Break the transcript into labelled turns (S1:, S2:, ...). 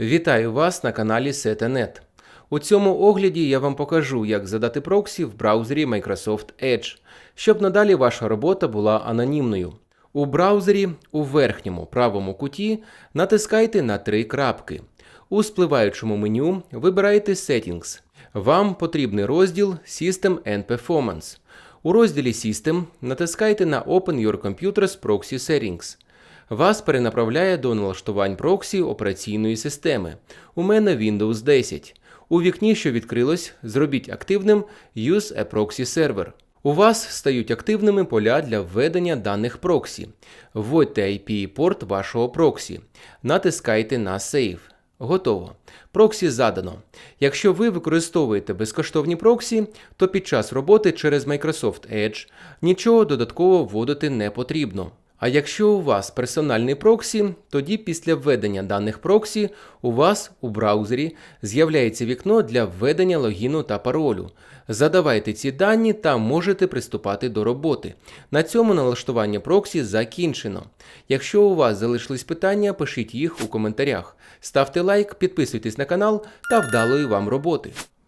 S1: Вітаю вас на каналі Setanet. У цьому огляді я вам покажу, як задати проксі в браузері Microsoft Edge, щоб надалі ваша робота була анонімною. У браузері у верхньому правому куті натискайте на три крапки. У спливаючому меню вибирайте Settings. Вам потрібний розділ System and Performance. У розділі System натискайте на Open Your Computer's Proxy Settings. Вас перенаправляє до налаштувань проксі операційної системи. У мене Windows 10. У вікні, що відкрилось, зробіть активним Use a Proxy Server. У вас стають активними поля для введення даних проксі. Вводьте IP-порт вашого проксі. Натискайте на Save. Готово. Проксі задано. Якщо ви використовуєте безкоштовні проксі, то під час роботи через Microsoft Edge нічого додатково вводити не потрібно. А якщо у вас персональний проксі, тоді після введення даних проксі у вас у браузері з'являється вікно для введення логіну та паролю. Задавайте ці дані та можете приступати до роботи. На цьому налаштування проксі закінчено. Якщо у вас залишились питання, пишіть їх у коментарях. Ставте лайк, підписуйтесь на канал та вдалої вам роботи.